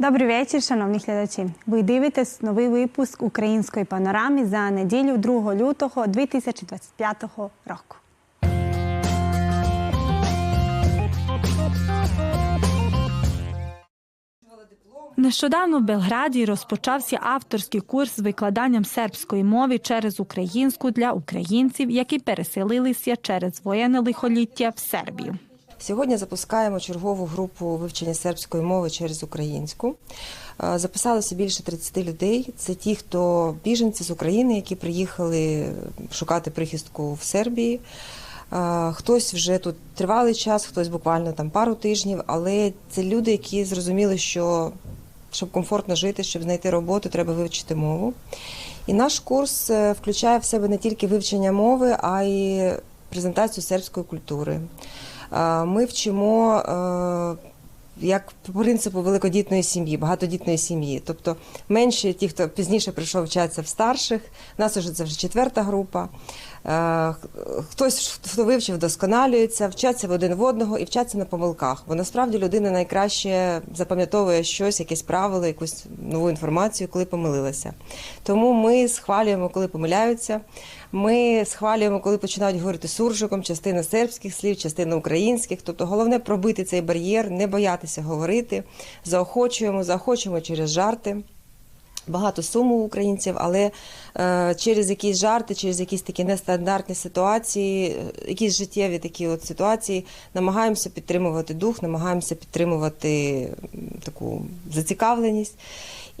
Добрий вечір, шановні глядачі. Ви дивитесь новий випуск української панорами за неділю 2 лютого 2025 року. Нещодавно в Белграді розпочався авторський курс з викладанням сербської мови через українську для українців, які переселилися через воєнне лихоліття в Сербію. Сьогодні запускаємо чергову групу вивчення сербської мови через українську. Е, Записалося більше 30 людей. Це ті, хто біженці з України, які приїхали шукати прихистку в Сербії. Е, Хтось вже тут тривалий час, хтось буквально там пару тижнів, але це люди, які зрозуміли, що щоб комфортно жити, щоб знайти роботу, треба вивчити мову. І наш курс е, включає в себе не тільки вивчення мови, а й презентацію сербської культури. Е, Ми вчимо е, як принципу великодітної сім'ї, багатодітної сім'ї. Тобто менші, ті, хто пізніше прийшов вчатися в старших, у нас вже це вже четверта група. Е, Хтось, хто вивчив, досконалюється, вчаться в один в одного і вчаться на помилках. Бо насправді людина найкраще запам'ятовує щось, якесь правило, якусь нову інформацію, коли помилилася. Тому ми схвалюємо, коли помиляються. Ми схвалюємо, коли починають говорити суржиком, частина сербських слів, частина українських. Тобто головне пробити цей бар'єр, не боятися говорити. Заохочуємо, заохочуємо через жарти. Багато суму українців, але е, через якісь жарти, через якісь такі нестандартні ситуації, е, якісь життєві такі от ситуації, намагаємося підтримувати дух, намагаємося підтримувати таку зацікавленість.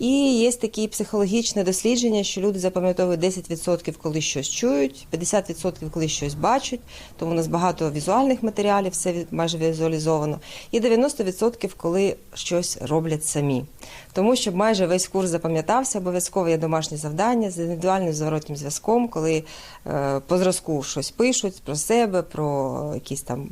І є такі психологічне дослідження, що люди запам'ятовують 10% коли щось чують, 50% коли щось бачать. Тому у нас багато візуальних матеріалів, все майже візуалізовано, і 90% коли щось роблять самі. Тому щоб майже весь курс запам'ятався, обов'язково є домашнє завдання з індивідуальним зворотнім зв'язком, коли е, по зразку щось пишуть про себе, про якісь там.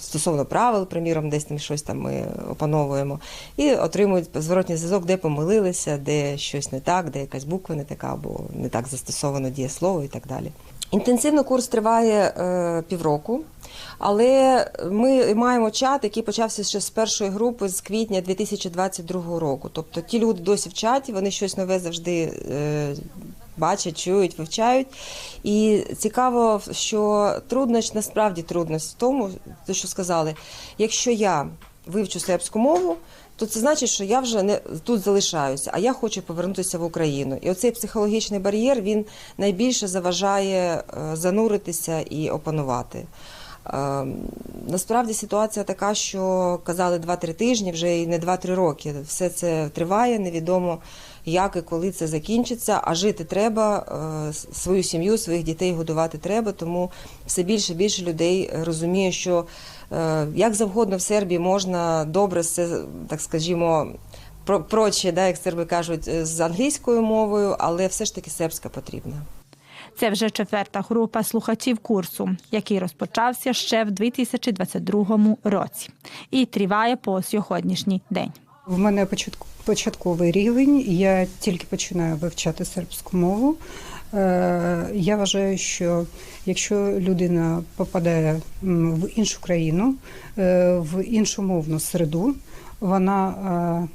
Стосовно правил, приміром, десь там щось там ми опановуємо, і отримують зворотній зв'язок, де помилилися, де щось не так, де якась буква не така, або не так застосовано дієслово і так далі. Інтенсивно курс триває е, півроку, але ми маємо чат, який почався ще з першої групи з квітня 2022 року. Тобто ті люди досі в чаті, вони щось нове завжди е, бачать, чують, вивчають. І цікаво, що трудність, насправді трудність в тому, що сказали, якщо я вивчу сербську мову, то це значить, що я вже не тут залишаюся, а я хочу повернутися в Україну. І оцей психологічний бар'єр він найбільше заважає е, зануритися і опанувати. Е, Насправді ситуація така, що казали 2-3 тижні, вже і не 2-3 роки. Все це триває, невідомо як і коли це закінчиться. А жити треба, е, свою сім'ю, своїх дітей годувати треба. Тому все більше і більше людей розуміє, що е, як завгодно в Сербії можна добре все, так скажімо, про- проче, да, як серби кажуть, з англійською мовою, але все ж таки сербська потрібна. Це вже четверта група слухачів курсу, який розпочався ще в 2022 році і триває по сьогоднішній день. В мене початковий рівень. Я тільки починаю вивчати сербську мову. Е, Я вважаю, що якщо людина попадає в іншу країну, е, в іншу мовну середу, вона е,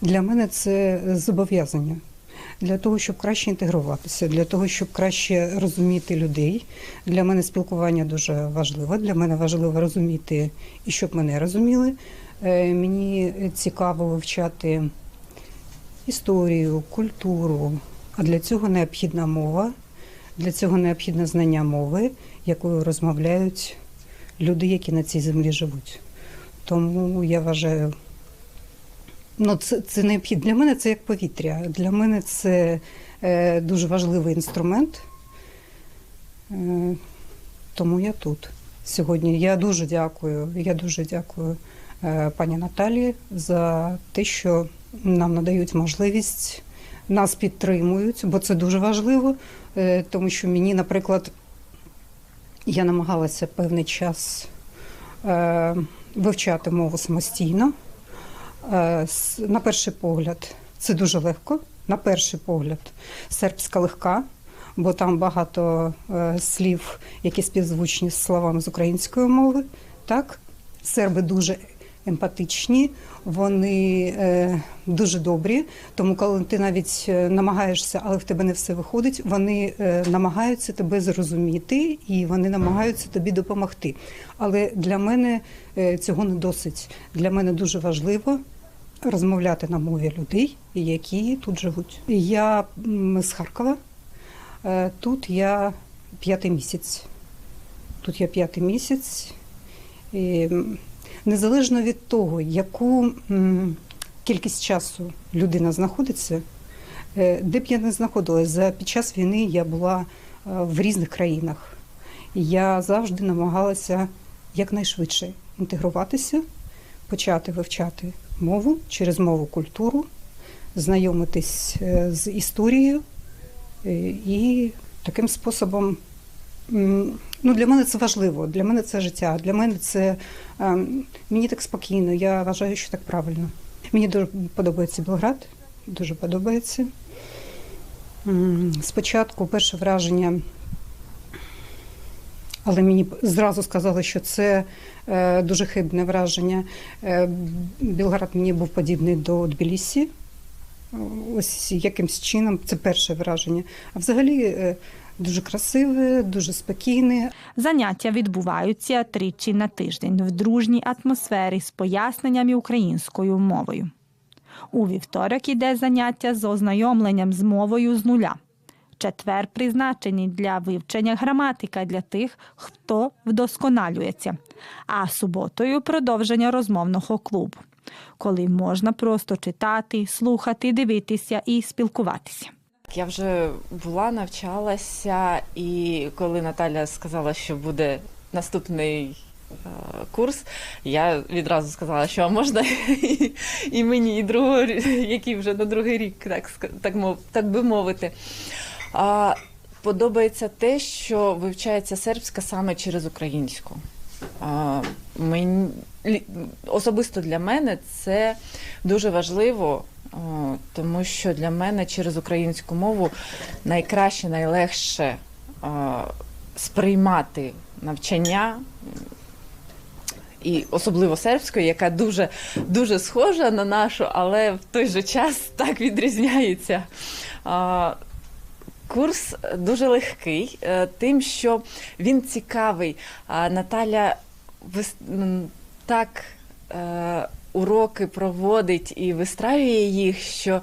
для мене це зобов'язання. Для того, щоб краще інтегруватися, для того, щоб краще розуміти людей. Для мене спілкування дуже важливо. Для мене важливо розуміти і щоб мене розуміли. Е, Мені цікаво вивчати історію, культуру. А для цього необхідна мова, для цього необхідне знання мови, якою розмовляють люди, які на цій землі живуть. Тому я вважаю, ну це, це необхідно. Для мене це як повітря. Для мене це е, дуже важливий інструмент. Е, тому я тут сьогодні. Я дуже дякую. Я дуже дякую е, пані Наталі за те, що нам надають можливість, нас підтримують, бо це дуже важливо, е, тому що мені, наприклад, я намагалася певний час е, вивчати мову самостійно. Е, На перший погляд, це дуже легко. На перший погляд, сербська легка, бо там багато е, слів, які співзвучні з словами з української мови. Так, серби дуже емпатичні, вони е, дуже добрі. Тому, коли ти навіть е, намагаєшся, але в тебе не все виходить, вони е, намагаються тебе зрозуміти і вони намагаються тобі допомогти. Але для мене цього не досить. Для мене дуже важливо розмовляти на мові людей, які тут живуть. Я з Харкова. Тут я п'ятий місяць. Тут я п'ятий місяць. І незалежно від того, яку кількість часу людина знаходиться, е, де б я не знаходилась, за під час війни я була е, в різних країнах. Я завжди намагалася якнайшвидше інтегруватися, почати вивчати мову через мову культуру, знайомитись е, з історією і таким способом. Ну, для мене це важливо, для мене це життя, для мене це ем, мені так спокійно, я вважаю, що так правильно. Мені дуже подобається Белград, дуже подобається. Спочатку перше враження, але мені зразу сказали, що це е, дуже хибне враження. Е, Білград мені був подібний до Тбілісі. Ось якимсь чином це перше враження. А взагалі е, дуже красиве, дуже спокійне. Заняття відбуваються тричі на тиждень в дружній атмосфері з поясненнями українською мовою. У вівторок іде заняття з ознайомленням з мовою з нуля. Четвер призначені для вивчення граматика для тих, хто вдосконалюється, а суботою продовження розмовного клубу, коли можна просто читати, слухати, дивитися і спілкуватися. Я вже була, навчалася, і коли Наталя сказала, що буде наступний е, курс, я відразу сказала, що можна і, і мені, і другого, який вже на другий рік, так, так, мов, так би мовити. А, подобається те, що вивчається сербська саме через українську. А, мені, особисто для мене це дуже важливо, тому що для мене через українську мову найкраще, найлегше сприймати навчання. І особливо сербською, яка дуже дуже схожа на нашу, але в той же час так відрізняється. Курс дуже легкий, е, тим, що він цікавий. Наталя так е, уроки проводить і вистраює їх, що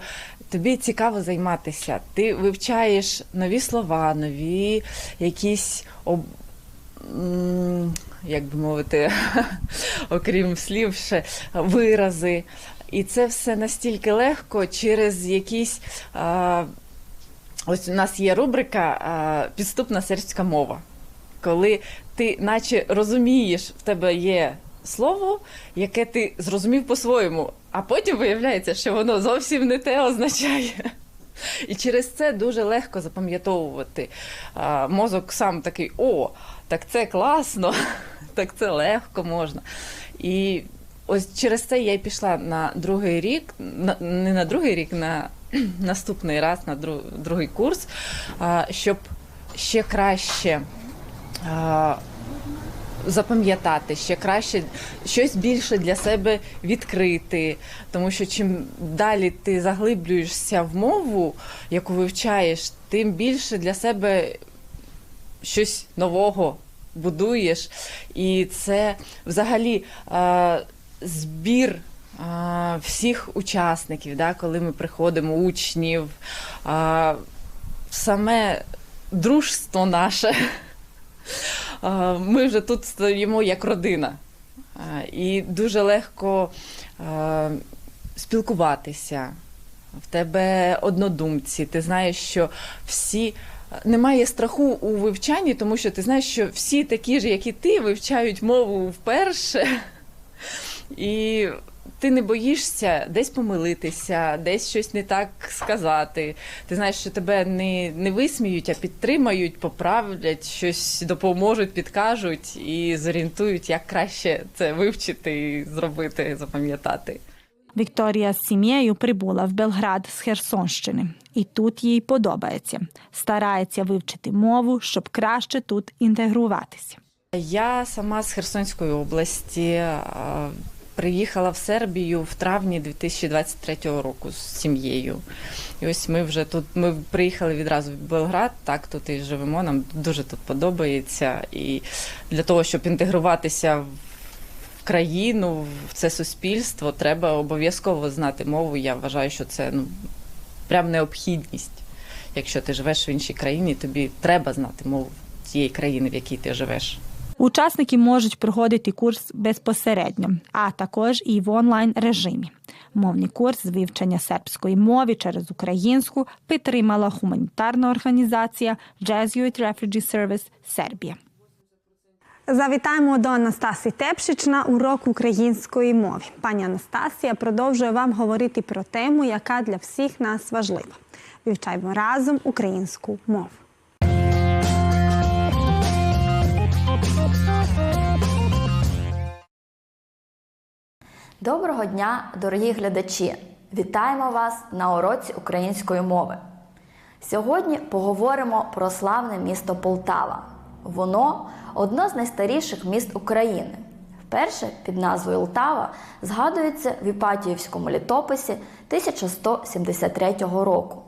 тобі цікаво займатися. Ти вивчаєш нові слова, нові якісь об... як би мовити, окрім слів, ще вирази. І це все настільки легко через якісь. А, Ось у нас є рубрика Підступна сербська мова. Коли ти, наче розумієш, в тебе є слово, яке ти зрозумів по-своєму, а потім виявляється, що воно зовсім не те означає. І через це дуже легко запам'ятовувати. Мозок сам такий: о, так це класно, так це легко можна. І ось через це я й пішла на другий рік, не на другий рік, на наступний раз, на дру, другий курс, щоб ще краще. А, Запам'ятати ще краще щось більше для себе відкрити, тому що чим далі ти заглиблюєшся в мову, яку вивчаєш, тим більше для себе щось нового будуєш. І це взагалі е, збір е, всіх учасників, да, коли ми приходимо, учнів, е, саме дружство наше. Ми вже тут стоїмо як родина. І дуже легко спілкуватися. В тебе однодумці. Ти знаєш, що всі. Немає страху у вивчанні, тому що ти знаєш, що всі такі ж, як і ти, вивчають мову вперше. І ти не боїшся десь помилитися, десь щось не так сказати. Ти знаєш, що тебе не, не висміють, а підтримають, поправлять, щось допоможуть, підкажуть і зорієнтують, як краще це вивчити і зробити, запам'ятати. Вікторія з сім'єю прибула в Белград з Херсонщини, і тут їй подобається. Старається вивчити мову, щоб краще тут інтегруватися. Я сама з Херсонської області. Приїхала в Сербію в травні 2023 року з сім'єю. І ось ми вже тут ми приїхали відразу в Белград, так тут і живемо. Нам дуже тут подобається. І для того, щоб інтегруватися в країну, в це суспільство, треба обов'язково знати мову. Я вважаю, що це ну прям необхідність. Якщо ти живеш в іншій країні, тобі треба знати мову тієї країни, в якій ти живеш. Учасники можуть проходити курс безпосередньо, а також і в онлайн режимі. Мовний курс з вивчення сербської мови через українську підтримала гуманітарна організація Jesuit Refugee Service Сербія. Завітаємо до Анастасії Тепшич на урок української мови. Пані Анастасія продовжує вам говорити про тему, яка для всіх нас важлива. Вивчаємо разом українську мову. Доброго дня, дорогі глядачі! Вітаємо вас на уроці української мови. Сьогодні поговоримо про славне місто Полтава. Воно одно з найстаріших міст України. Вперше під назвою Лтава згадується в Іпатіївському літописі 1173 року.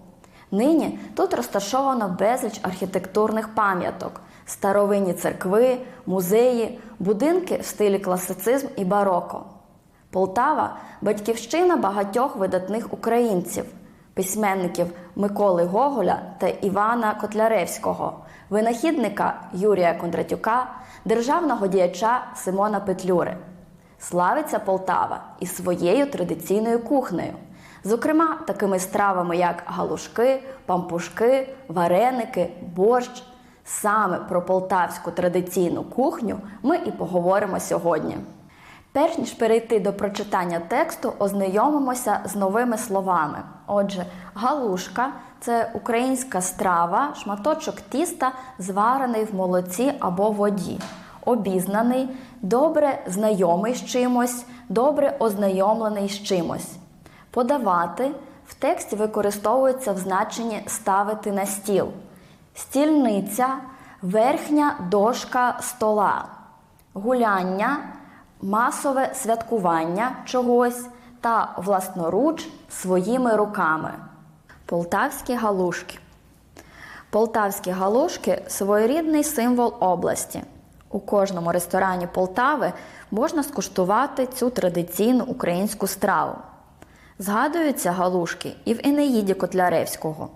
Нині тут розташовано безліч архітектурних пам'яток, старовинні церкви, музеї, будинки в стилі класицизм і бароко. Полтава батьківщина багатьох видатних українців, письменників Миколи Гоголя та Івана Котляревського, винахідника Юрія Кондратюка, державного діяча Симона Петлюри. Славиться Полтава і своєю традиційною кухнею, зокрема такими стравами, як галушки, пампушки, вареники, борщ. Саме про полтавську традиційну кухню ми і поговоримо сьогодні. Перш ніж перейти до прочитання тексту, ознайомимося з новими словами. Отже, галушка це українська страва, шматочок тіста, зварений в молоці або воді. Обізнаний, добре знайомий з чимось, добре ознайомлений з чимось. Подавати в тексті використовується в значенні ставити на стіл. Стільниця верхня дошка стола. Гуляння масове святкування чогось та власноруч своїми руками. Полтавські галушки. Полтавські галушки своєрідний символ області. У кожному ресторані Полтави можна скуштувати цю традиційну українську страву. Згадуються галушки і в Енеїді Котляревського.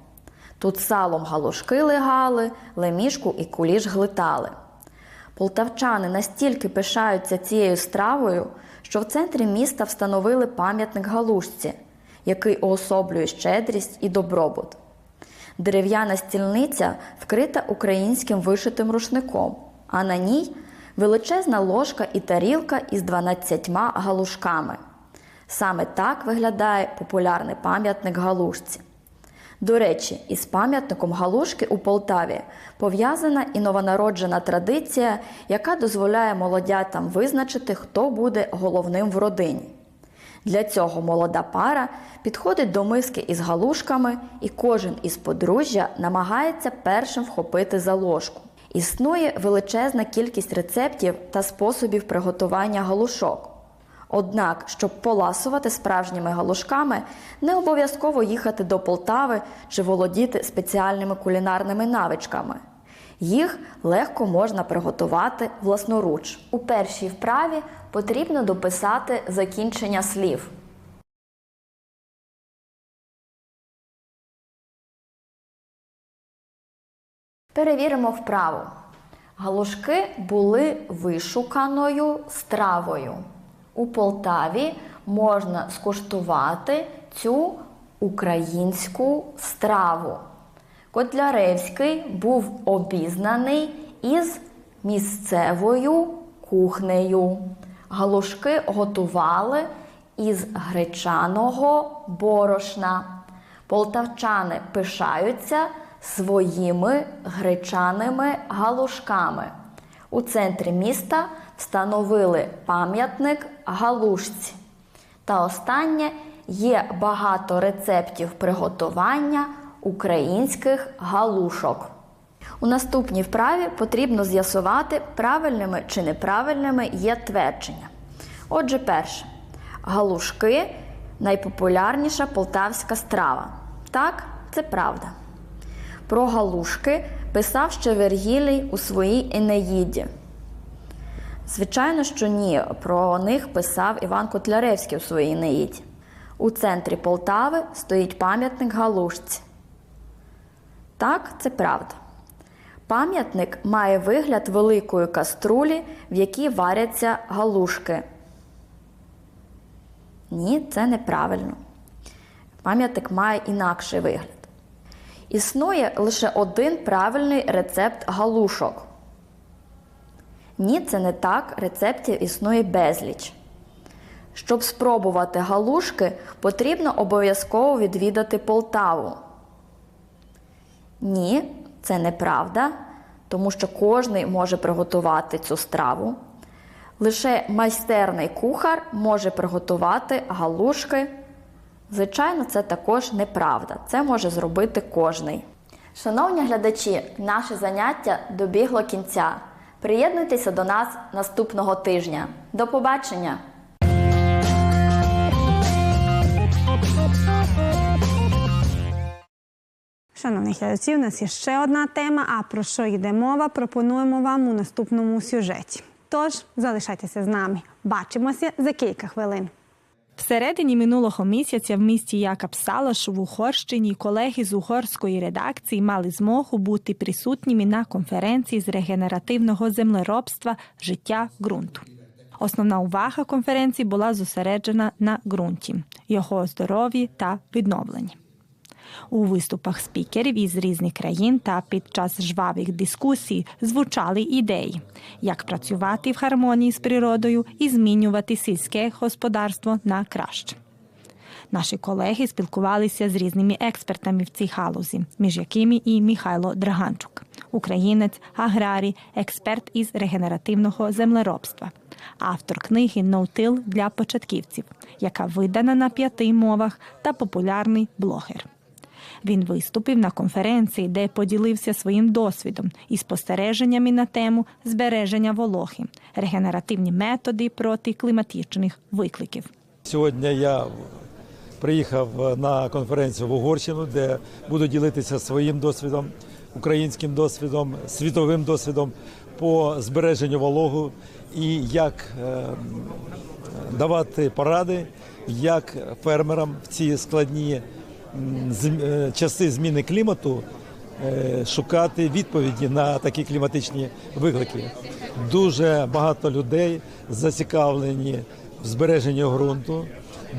Тут салом галушки легали, лемішку і куліш глитали. Полтавчани настільки пишаються цією стравою, що в центрі міста встановили пам'ятник галушці, який уособлює щедрість і добробут. Дерев'яна стільниця вкрита українським вишитим рушником, а на ній величезна ложка і тарілка із 12 галушками. Саме так виглядає популярний пам'ятник галушці. До речі, із пам'ятником галушки у Полтаві пов'язана і новонароджена традиція, яка дозволяє молодятам визначити, хто буде головним в родині. Для цього молода пара підходить до миски із галушками, і кожен із подружжя намагається першим вхопити за ложку. Існує величезна кількість рецептів та способів приготування галушок. Однак, щоб поласувати справжніми галушками, не обов'язково їхати до Полтави чи володіти спеціальними кулінарними навичками. Їх легко можна приготувати власноруч. У першій вправі потрібно дописати закінчення слів. Перевіримо вправу. Галушки були вишуканою стравою. У Полтаві можна скуштувати цю українську страву. Котляревський був обізнаний із місцевою кухнею. Галушки готували із гречаного борошна. Полтавчани пишаються своїми гречаними галушками. У центрі міста встановили пам'ятник галушці. Та останнє є багато рецептів приготування українських галушок. У наступній вправі потрібно з'ясувати, правильними чи неправильними є твердження. Отже, перше, Галушки найпопулярніша полтавська страва. Так, це правда. Про галушки писав ще Вергілій у своїй Енеїді. Звичайно, що ні. Про них писав Іван Котляревський у своїй Енеїді. У центрі Полтави стоїть пам'ятник галушці. Так, це правда. Пам'ятник має вигляд великої каструлі, в якій варяться галушки. Ні, це неправильно. Пам'ятник має інакший вигляд. Існує лише один правильний рецепт галушок. Ні, це не так. Рецептів існує безліч. Щоб спробувати галушки, потрібно обов'язково відвідати Полтаву. Ні, це неправда, тому що кожний може приготувати цю страву. Лише майстерний кухар може приготувати галушки. Звичайно, це також неправда. Це може зробити кожний. Шановні глядачі, наше заняття добігло кінця. Приєднуйтеся до нас наступного тижня. До побачення! Шановних глядачів, у нас є ще одна тема. А про що йде мова, пропонуємо вам у наступному сюжеті. Тож залишайтеся з нами. Бачимося за кілька хвилин. Всередині минулого місяця в місті Якаб Салаш в Угорщині колеги з угорської редакції мали змогу бути присутніми на конференції з регенеративного землеробства життя ґрунту. Основна увага конференції була зосереджена на ґрунті, його здоров'ї та відновленні. У виступах спікерів із різних країн та під час жвавих дискусій звучали ідеї, як працювати в гармонії з природою і змінювати сільське господарство на краще. Наші колеги спілкувалися з різними експертами в цій галузі, між якими і Михайло Драганчук, українець, аграрій, експерт із регенеративного землеробства, автор книги «Ноутил» для початківців, яка видана на п'яти мовах, та популярний блогер. Він виступив на конференції, де поділився своїм досвідом і спостереженнями на тему збереження вологи, регенеративні методи проти кліматичних викликів. Сьогодні я приїхав на конференцію в Угорщину, де буду ділитися своїм досвідом, українським досвідом, світовим досвідом по збереженню вологу і як е, давати поради, як фермерам в ці складні часи зміни клімату е, шукати відповіді на такі кліматичні виклики. Дуже багато людей зацікавлені в збереженні ґрунту.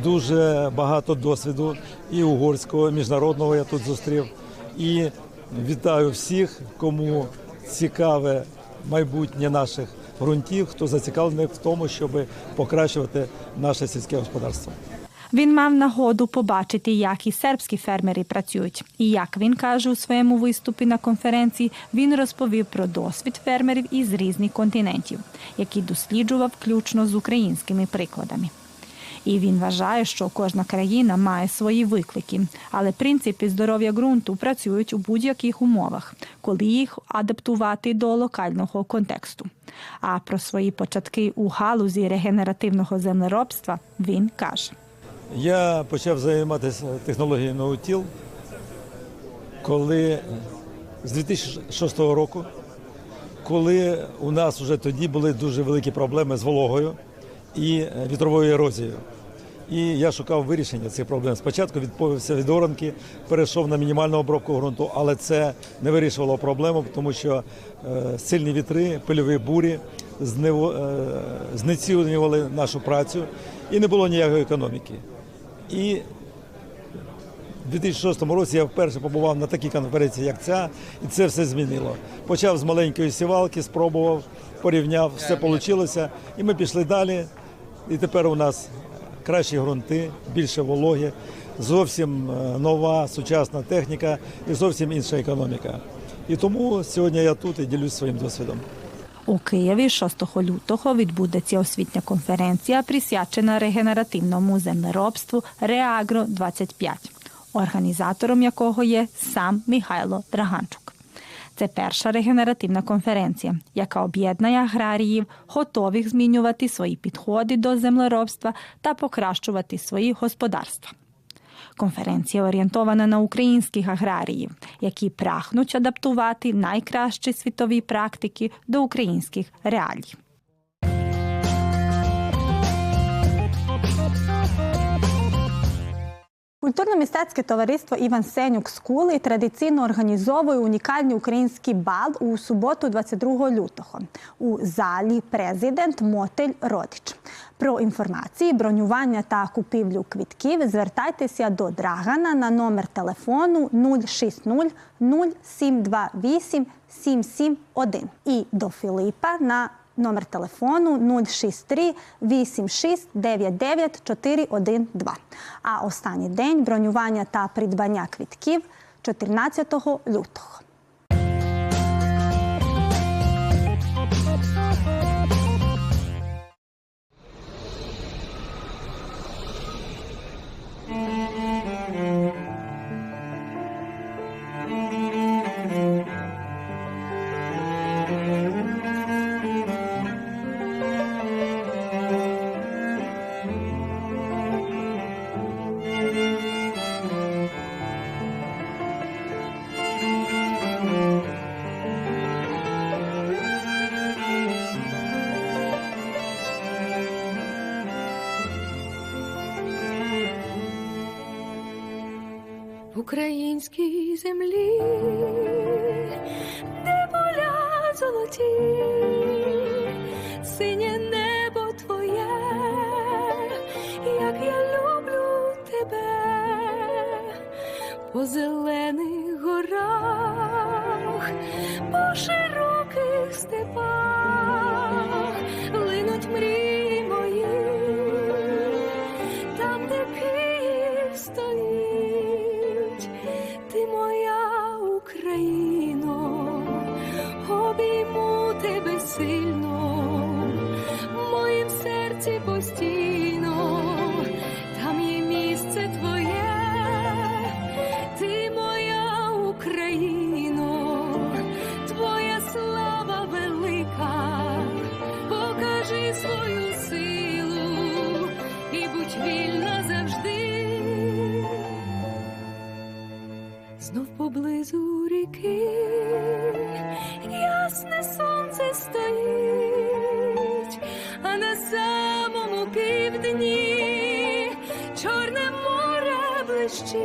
Дуже багато досвіду і угорського, міжнародного я тут зустрів. І вітаю всіх, кому цікаве майбутнє наших ґрунтів, хто зацікавлений в тому, щоб покращувати наше сільське господарство. Він мав нагоду побачити, як і сербські фермери працюють. І як він каже у своєму виступі на конференції, він розповів про досвід фермерів із різних континентів, які досліджував включно з українськими прикладами. І він вважає, що кожна країна має свої виклики, але принципи здоров'я ґрунту працюють у будь-яких умовах, коли їх адаптувати до локального контексту. А про свої початки у галузі регенеративного землеробства він каже. Я почав займатися технологією ноутіл, коли з 2006 року, коли у нас вже тоді були дуже великі проблеми з вологою і вітровою ерозією. І я шукав вирішення цих проблем. Спочатку відповівся від оранки, перейшов на мінімальну обробку ґрунту, але це не вирішувало проблему, тому що е, сильні вітри, пильові бурі е, знецінювали нашу працю і не було ніякої економіки. І в 2006 році я вперше побував на такій конференції, як ця, і це все змінило. Почав з маленької сівалки, спробував, порівняв, все вийшло, і ми пішли далі. І тепер у нас кращі ґрунти, більше вологи, зовсім е, нова сучасна техніка і зовсім інша економіка. І тому сьогодні я тут і ділюсь своїм досвідом. У Києві 6 лютого відбудеться освітня конференція, присвячена регенеративному землеробству Реагро 25 організатором якого є сам Михайло Драганчук. Це перша регенеративна конференція, яка об'єднує аграріїв, готових змінювати свої підходи до землеробства та покращувати свої господарства. Конференція орієнтована на українських аграріїв, які прагнуть адаптувати найкращі світові практики до українських реалій. Культурно-мистецьке товариство Іван Сенюк Скули традиційно організовує унікальний український бал у суботу, 22 лютого, у залі Президент Мотель Родич. Про інформації, бронювання та купівлю квітків звертайтеся до Драгана на номер телефону 060 0728 771 і до Філіпа на номер телефону 063 86 99 412. А останній день бронювання та придбання квітків 14 лютого. По зелених горах, по широких степах Знов поблизу ріки. Ясне сонце стоїть, а на самому півдні чорне море блищить,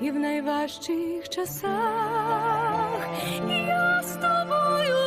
і в найважчих часах я з тобою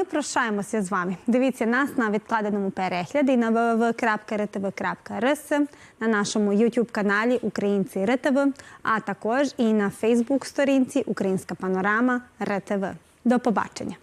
ми прощаємося з вами. Дивіться нас на відкладеному перегляді на www.rtv.rs, на нашому youtube каналі Українці РТВ, а також і на Фейсбук сторінці Українська панорама РТВ. До побачення.